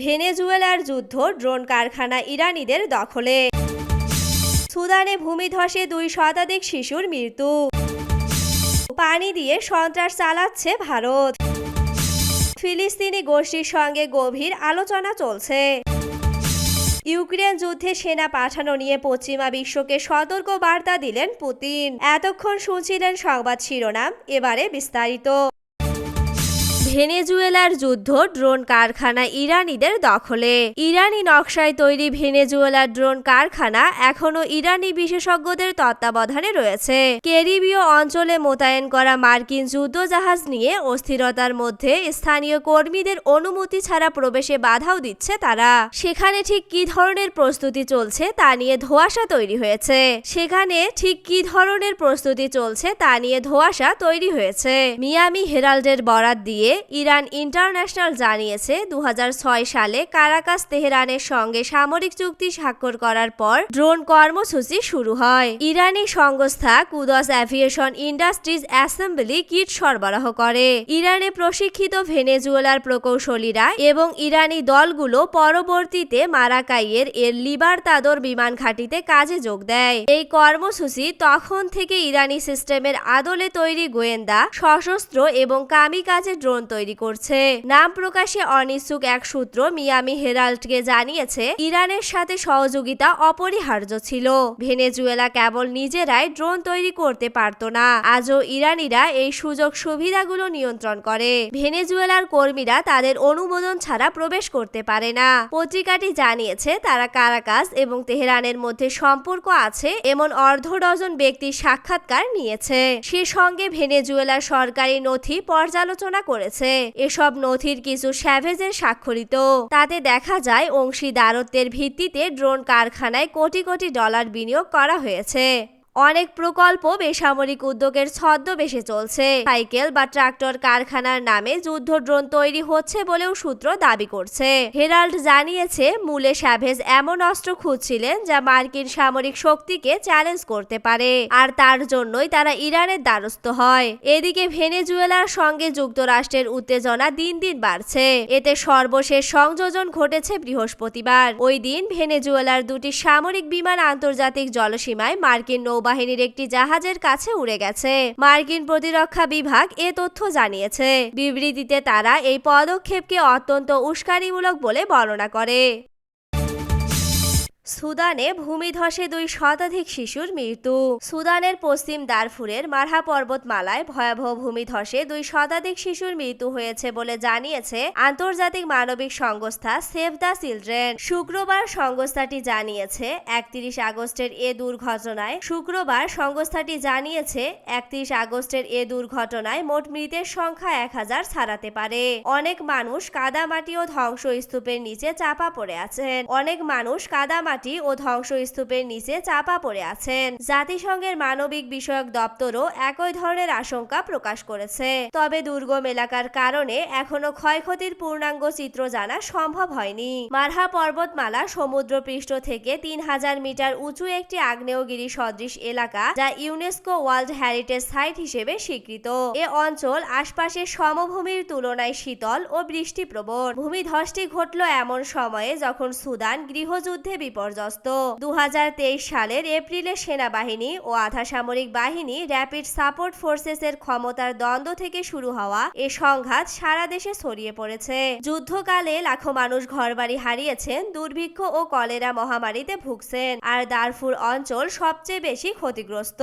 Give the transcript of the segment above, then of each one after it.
ভেনেজুয়েলার যুদ্ধ ড্রোন কারখানা ইরানিদের দখলে। সুদানে ভূমিধসে দুই শতাধিক শিশুর মৃত্যু। পানি দিয়ে সন্ত্রাস চালাচ্ছে ভারত। ফিলিস্তিনি গোষ্ঠীর সঙ্গে গভীর আলোচনা চলছে। ইউক্রেন যুদ্ধে সেনা পাঠানো নিয়ে পশ্চিমা বিশ্বকে সতর্ক বার্তা দিলেন পুতিন। এতক্ষণ শুনছিলেন সংবাদ শিরোনাম, এবারে বিস্তারিত। ভেনেজুয়েলার যুদ্ধ ড্রোন কারখানা ইরানিদের দখলে। ইরানি নকশায় তৈরি ভেনেজুয়েলার ড্রোন কারখানা এখনও ইরানি বিশেষজ্ঞদের তত্ত্বাবধানে রয়েছে। ক্যারিবীয় অঞ্চলে মোতায়েন করা মার্কিন যুদ্ধজাহাজ নিয়ে অস্থিরতার মধ্যে স্থানীয় কর্মীদের অনুমতি ছাড়া প্রবেশে বাধাও দিচ্ছে তারা। সেখানে ঠিক কি ধরনের প্রস্তুতি চলছে তা নিয়ে ধোঁয়াশা তৈরি হয়েছে। সেখানে ঠিক কি ধরনের প্রস্তুতি চলছে তা নিয়ে ধোঁয়াশা তৈরি হয়েছে। মিয়ামি হেরাল্ডের বরাত দিয়ে ইরান ইন্টারন্যাশনাল জানিয়েছে দু হাজার ছয় সালে কারাকাস তেহরানের সঙ্গে সামরিক চুক্তি স্বাক্ষর করার পর ড্রোন কর্মসূচি শুরু হয়। ইরানি সংস্থা Quds Aviation Industries assembly kit সরবরাহ করে। ইরানে প্রশিক্ষিত ভেনেজুয়েলার প্রকৌশলীরা এবং ইরানি দলগুলো পরবর্তীতে মারাকাইয়ের এর লিবার তাদর বিমান ঘাঁটিতে কাজে যোগ দেয়। এই কর্মসূচি তখন থেকে ইরানি সিস্টেমের আদলে তৈরি গোয়েন্দা, সশস্ত্র এবং কামিকাজে ড্রোন তৈরি করছে। নাম প্রকাশে অনিচ্ছুক এক সূত্র মিয়ামি হেরাল্ডকে জানিয়েছে, ইরানের সাথে সহযোগিতা অপরিহার্য ছিল। ভেনেজুয়েলা কেবল নিজেরাই ড্রোন তৈরি করতে পারত না। আজও ইরানিরা এই সুযোগ সুবিধাগুলো নিয়ন্ত্রণ করে। ভেনেজুয়েলার কর্মীরা তাদের অনুমোদন ছাড়া প্রবেশ করতে পারে না। পত্রিকাটি জানিয়েছে, তারা কারাকাস এবং তেহরানের মধ্যে সম্পর্ক আছে, এমন অর্ধ ডজন ব্যক্তির সাক্ষাৎকার নিয়েছে। সে সঙ্গে ভেনেজুয়েলার সরকারি নথি পর্যালোচনা করেছে। এসব নথির কিছু স্যাভেজের স্বাক্ষরিত। তাতে দেখা যায় অংশীদারত্বের ভিত্তিতে ড্রোন কারখানায় কোটি কোটি ডলার বিনিয়োগ করা হয়েছে। অনেক প্রকল্প বেসামরিক উদ্যোগের ছদ্মবেশে চলছে। সাইকেল বা ট্রাক্টর কারখানার নামে যুদ্ধ ড্রোন তৈরি হচ্ছে বলেও সূত্র দাবি করছে। হেরাল্ড জানিয়েছে, মূলে স্যাভেজ এমন অস্ত্র খুঁজছিলেন যা মার্কিন সামরিক শক্তিকে চ্যালেঞ্জ করতে পারে, আর তার জন্যই তারা ইরানের দ্বারস্থ হয়। এদিকে ভেনেজুয়েলার সঙ্গে যুক্তরাষ্ট্রের উত্তেজনা দিন দিন বাড়ছে। এতে সর্বশেষ সংযোজন ঘটেছে বৃহস্পতিবার। ওই দিন ভেনেজুয়েলার দুটি সামরিক বিমান আন্তর্জাতিক জলসীমায় মার্কিন নৌ নৌবাহিনীর একটি জাহাজের কাছে উড়ে গেছে। মার্কিন প্রতিরক্ষা বিভাগ এ তথ্য জানিয়েছে। বিবৃতিতে তারা এই পদক্ষেপকে অত্যন্ত উস্কানিমূলক বলে বর্ণনা করে। সুদানে ভূমিধসে দুই শতাধিক শিশুর মৃত্যু। সুদানের পশ্চিম দারফুরের মারহা পর্বতমালায় ভয়াবহ ভূমিধসে দুই শতাধিক শিশুর মৃত্যু হয়েছে বলে জানিয়েছে আন্তর্জাতিক মানবিক সংস্থা সেভ দ্য চিলড্রেন। শুক্রবার সংস্থাটি জানিয়েছে, একত্রিশ আগস্টের এ দুর্ঘটনায় শুক্রবার সংস্থাটি জানিয়েছে, একত্রিশ আগস্টের এ দুর্ঘটনায় মোট মৃতের সংখ্যা এক হাজার ছাড়াতে পারে। অনেক মানুষ কাদামাটি ও ধ্বংসস্তূপের নিচে চাপা পড়ে আছেন। অনেক মানুষ কাদামাটি মাটি ও ধ্বংসস্তূপের নিচে চাপা পড়ে আছেন। জাতিসংঘের মানবিক বিষয়ক দপ্তরও একই ধরনের আশঙ্কা প্রকাশ করেছে। তবে দুর্গম এলাকার কারণে এখনও ক্ষয়ক্ষতির পূর্ণাঙ্গ চিত্র জানা সম্ভব হয়নি। মারহা পর্বতমালা সমুদ্রপৃষ্ঠ থেকে তিন হাজার মিটার উঁচু একটি আগ্নেয়গিরি সদৃশ এলাকা যা ইউনেস্কো ওয়ার্ল্ড হেরিটেজ সাইট হিসেবে স্বীকৃত। এ অঞ্চল আশপাশের সমভূমির তুলনায় শীতল ও বৃষ্টিপ্রবণ। ভূমিধসটি ঘটল এমন সময়ে যখন সুদান গৃহযুদ্ধে বিপদ বিপর্যস্ত দু সালের এপ্রিলে সেনাবাহিনী ও আধা সামরিক বাহিনী র্যাপিড সাপোর্ট ফোর্সেসের ক্ষমতার দ্বন্দ্ব থেকে শুরু হওয়া এ সংঘাত সারা দেশে ছড়িয়ে পড়েছে। যুদ্ধকালে লাখো মানুষ ঘরবাড়ি হারিয়েছেন, দুর্ভিক্ষ ও কলেরা মহামারীতে ভুগছেন, আর দারফুর অঞ্চল সবচেয়ে বেশি ক্ষতিগ্রস্ত।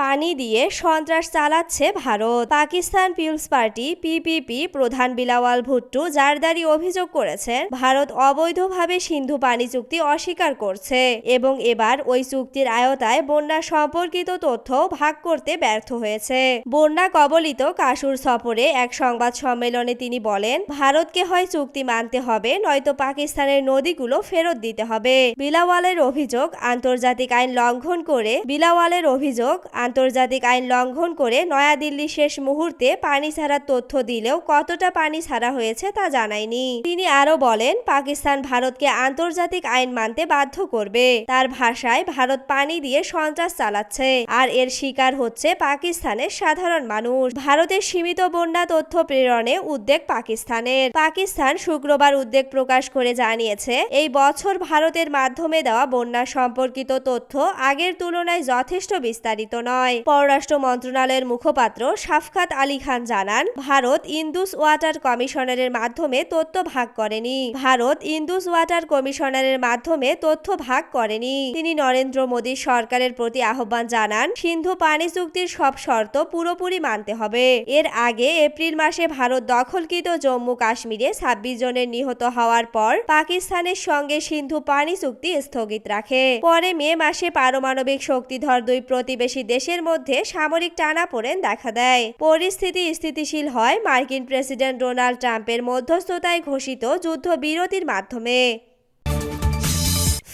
পানি দিয়ে সন্ত্রাস চালাচ্ছে Bharat. Pakistan Peoples Party, PPP প্রধান বিলাওয়াল ভুট্টু জারদারি অভিযোগ করেছেন ভারত অবৈধভাবে সিন্ধু পানি চুক্তি অস্বীকার করছে এবং এবার ওই চুক্তির আয়তায় বন্যা সম্পর্কিত তথ্য ভাগ করতে ব্যর্থ হয়েছে। বন্যা কবলিত কাসুর সফরে এক সংবাদ সম্মেলনে তিনি বলেন, ভারতকে হয় চুক্তি মানতে হবে, নয়তো পাকিস্তানের নদীগুলো ফেরত দিতে হবে। বিলাওয়ালের অভিযোগ, আন্তর্জাতিক আইন লঙ্ঘন করে বিলাওয়ালের অভিযোগ আন্তর্জাতিক আইন লঙ্ঘন করে নয়াদিল্লি শেষ মুহূর্তে পানি ছাড়ার তথ্য দিলেও কতটা পানি ছাড়া হয়েছে তা জানায়নি। তিনি আরও বলেন, পাকিস্তান ভারতকে আন্তর্জাতিক আইন মানতে বাধ্য করবে। তার ভাষায় ভারত পানি দিয়ে সন্ত্রাস চালাচ্ছে। আর এর শিকার হচ্ছে পাকিস্তানের সাধারণ মানুষ। ভারতের সীমিত বন্যা তথ্য প্রেরণে উদ্বেগ পাকিস্তানের। পাকিস্তান শুক্রবার উদ্বেগ প্রকাশ করে জানিয়েছে, এই বছর ভারতের মাধ্যমে দেওয়া বন্যা সম্পর্কিত তথ্য আগের তুলনায় যথেষ্ট বিস্তারিত নয় পররাষ্ট্র মন্ত্রণালয়ের মুখপাত্র শাফকাত আলী খান জানান, ভারত ইন্দুস ওয়াটার কমিশনারের মাধ্যমে তথ্য ভাগ করেনি। ভারত ইন্দুস ওয়াটার কমিশনারের মাধ্যমে তথ্য ভাগ করেনি। তিনি নরেন্দ্র মোদী সরকারের প্রতি আহ্বান জানান, সিন্ধু পানি চুক্তির সব শর্ত পুরোপুরি মানতে হবে। এর আগে এপ্রিল মাসে ভারত দখলকৃত জম্মু কাশ্মীরে ছাব্বিশ জনের নিহত হওয়ার পর পাকিস্তানের সঙ্গে সিন্ধু পানি চুক্তি স্থগিত রাখে। পরে মে মাসে পারমাণবিক শক্তিধর দুই প্রতিবেশী দেশের মধ্যে সামরিক টানাপোড়েন দেখা দেয়। পরিস্থিতি স্থিতিশীল হয় মার্কিন প্রেসিডেন্ট ডোনাল্ড ট্রাম্পের মধ্যস্থতায় ঘোষিত যুদ্ধবিরতির মাধ্যমে।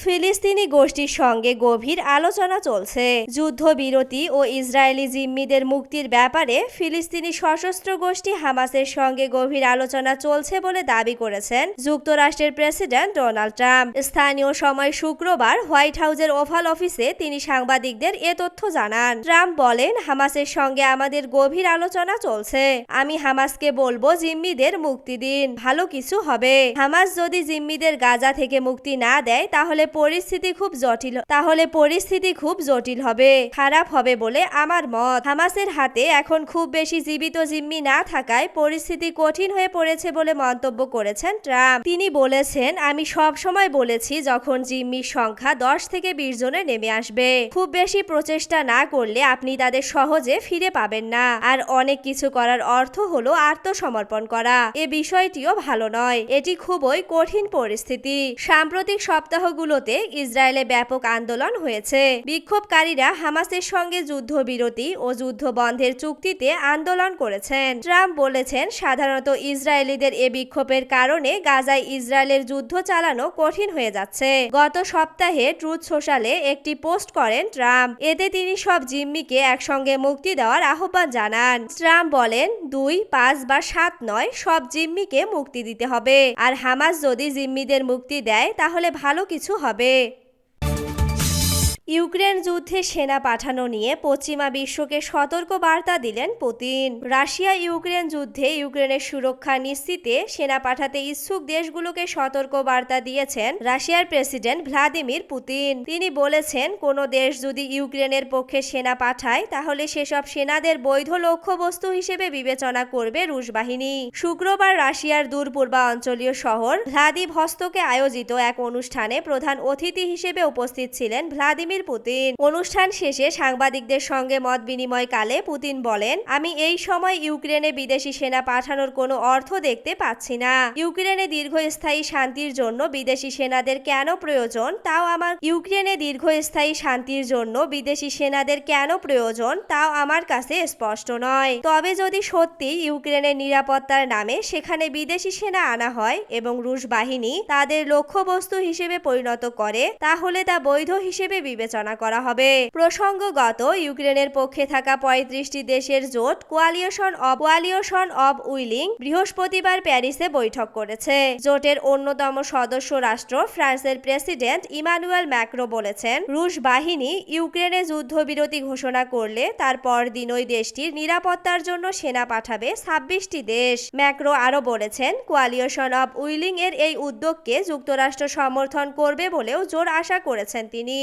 ফিলিস্তিনি গোষ্ঠীর সঙ্গে গভীর আলোচনা চলছে। যুদ্ধবিরতি ও ইসরায়েলি জিম্মিদের মুক্তির ব্যাপারে ফিলিস্তিনি সশস্ত্র গোষ্ঠী হামাসের সঙ্গে গভীর আলোচনা চলছে বলে দাবি করেছেন যুক্তরাষ্ট্রের প্রেসিডেন্ট ডোনাল্ড ট্রাম্প। স্থানীয় সময় শুক্রবার হোয়াইট হাউসের ওভাল অফিসে তিনি সাংবাদিকদের এ তথ্য জানান। ট্রাম্প বলেন, হামাসের সঙ্গে আমাদের গভীর আলোচনা চলছে। আমি হামাসকে বলব জিম্মিদের মুক্তি দিন। ভালো কিছু হবে। হামাস যদি জিম্মিদের গাজা থেকে মুক্তি না দেয়, তাহলে পরিস্থিতি খুব জটিল, তাহলে পরিস্থিতি খুব জটিল হবে, খারাপ হবে বলে আমার মত। হামাসের হাতে এখন খুব বেশি জীবিত জিম্মি না থাকায় পরিস্থিতি কঠিন হয়ে পড়েছে বলে মন্তব্য করেছেন ট্রাম্প। তিনি বলেছেন, আমি সব সময় বলেছি যখন জিম্মির সংখ্যা দশ থেকে বিশ জনে নেমে আসবে। খুব বেশি প্রচেষ্টা না করলে আপনি তাদের সহজে ফিরে পাবেন না। আর অনেক কিছু করার অর্থ হলো আত্মসমর্পণ করা। এ বিষয়টিও ভালো নয়। এটি খুবই কঠিন পরিস্থিতি। সাম্প্রতিক সপ্তাহগুলোতে ইসরায়েলে ব্যাপক আন্দোলন হয়েছে। বিক্ষোভকারীরা হামাসের সঙ্গে যুদ্ধবিরতি ও যুদ্ধ বন্ধের চুক্তিতে আন্দোলন করেছেন। ট্রাম্প বলেছেন, সাধারণত ইসরায়েলিদের এ বিক্ষোভের কারণে গাজায় ইসরায়েলের যুদ্ধ চালানো কঠিন হয়ে যাচ্ছে। গত সপ্তাহে ট্রুথ সোশ্যালে একটি পোস্ট করেন ট্রাম্প। এতে তিনি সব জিম্মিকে একসঙ্গে মুক্তি দেওয়ার আহ্বান জানান। ট্রাম্প বলেন, দুই, পাঁচ বা সাত নয়, সব জিম্মিকে মুক্তি দিতে হবে। আর হামাস যদি জিম্মিদের মুক্তি দেয়, তাহলে ভালো কিছু হবে হবে। ইউক্রেন যুদ্ধে সেনা পাঠানো নিয়ে পশ্চিমা বিশ্বকে সতর্ক বার্তা দিলেন পুতিন। রাশিয়া ইউক্রেন যুদ্ধে ইউক্রেনের সুরক্ষা নিশ্চিতে সেনা পাঠাতে ইচ্ছুক দেশগুলোকে সতর্ক বার্তা দিয়েছেন রাশিয়ার প্রেসিডেন্ট ভ্লাদিমির পুতিন। তিনি বলেছেন, কোনো দেশ যদি ইউক্রেনের পক্ষে সেনা পাঠায়, তাহলে সেসব সেনাদের বৈধ লক্ষ্যবস্তু হিসেবে বিবেচনা করবে রুশ বাহিনী। শুক্রবার রাশিয়ার দূর পূর্বাঞ্চলীয় শহর ভ্লাদিভস্তকে আয়োজিত এক অনুষ্ঠানে প্রধান অতিথি হিসেবে উপস্থিত ছিলেন ভ্লাদিমির পুতিন। অনুষ্ঠান শেষে সাংবাদিকদের সঙ্গে মত বিনিময়কালে পুতিন বলেন, আমি এই সময় ইউক্রেনে বিদেশি সেনা পাঠানোর কোনো অর্থ দেখতে পাচ্ছি না। ইউক্রেনে দীর্ঘস্থায়ী শান্তির জন্য বিদেশি সেনাদের কেন প্রয়োজন? তাও আমার ইউক্রেনে দীর্ঘস্থায়ী শান্তির জন্য বিদেশি সেনাদের কেন প্রয়োজন? তাও আমার কাছে স্পষ্ট নয়। তবে যদি সত্যি ইউক্রেনের নিরাপত্তার নামে সেখানে বিদেশি সেনা আনা হয় এবং রুশ বাহিনী তাদের লক্ষ্যবস্তু হিসেবে পরিণত করে, তাহলে তা বৈধ হিসেবে বিবেচনা করা হবে। প্রসঙ্গগত, ইউক্রেনের পক্ষে থাকা পঁয়ত্রিশটি দেশের জোট coalition of coalition of willing বৃহস্পতিবার প্যারিসে বৈঠক করেছে। জোটের অন্যতম সদস্য রাষ্ট্র ফ্রান্সের প্রেসিডেন্ট ইমানুয়েল ম্যাক্রো বলেছেন, রুশ বাহিনী ইউক্রেনে যুদ্ধবিরতি ঘোষণা করলে তার পরদিন ওই দেশটির নিরাপত্তার জন্য সেনা পাঠাবে ছাব্বিশটি দেশ। ম্যাক্রো আরও বলেছেন কোয়ালিয়েশন অব উইলিং এর এই উদ্যোগকে যুক্তরাষ্ট্র সমর্থন করবে বলেও জোর আশা করেছেন তিনি।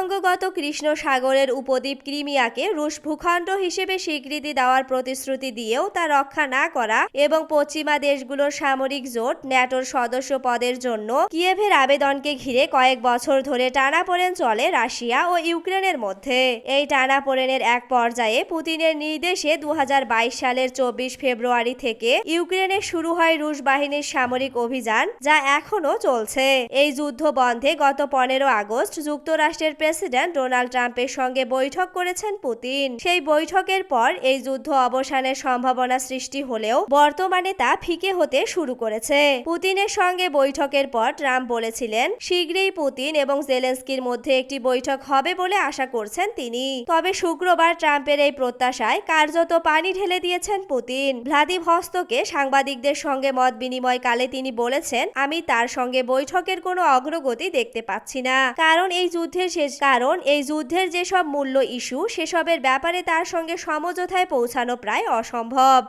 প্রসঙ্গগত কৃষ্ণ সাগরের উপদ্বীপ ক্রিমিয়াকে রুশ ভূখণ্ড হিসেবে স্বীকৃতি দেওয়ার প্রতিশ্রুতি দিয়েও তা রক্ষা না করা এবং পশ্চিমা দেশগুলোর সামরিক জোট ন্যাটোর সদস্য পদের জন্য কিয়েভের আবেদনকে ঘিরে কয়েক বছর ধরে টানাপোড়েন চলে রাশিয়া ও ইউক্রেনের মধ্যে। এই টানাপোড়েনের এক পর্যায়ে পুতিনের নির্দেশে দু হাজার বাইশ সালের চব্বিশ ফেব্রুয়ারি থেকে ইউক্রেনে শুরু হয় রুশ বাহিনীর সামরিক অভিযান, যা এখনও চলছে। এই যুদ্ধ বন্ধে গত পনেরো আগস্ট যুক্তরাষ্ট্রের প্রেসিডেন্ট ডোনাল্ড ট্রাম্পের সঙ্গে বৈঠক করেছেন পুতিন। সেই বৈঠকের পর এই যুদ্ধ অবসানের সম্ভাবনা সৃষ্টি হলেও বর্তমানে তা ফিকে হতে শুরু করেছে। পুতিনের সঙ্গে বৈঠকের পর ট্রাম্প বলেছিলেন, শীঘ্রই পুতিন এবং জেলেন্সকির মধ্যে একটি বৈঠক হবে বলে আশা করছেন তিনি। তবে শুক্রবার ট্রাম্পের এই প্রত্যাশায় কার্যত পানি ঢেলে দিয়েছেন পুতিন। ভ্লাদিভস্তকে সাংবাদিকদের সঙ্গে মত বিনিময়কালে তিনি বলেছেন, আমি তার সঙ্গে বৈঠকের কোনো অগ্রগতি দেখতে পাচ্ছি না। কারণ এই যুদ্ধের শেষ কারণ এই যুদ্ধের যেসব মূল্য ইস্যু সেসবের ব্যাপারে তার সঙ্গে সমঝোতায় পৌঁছানো প্রায় অসম্ভব।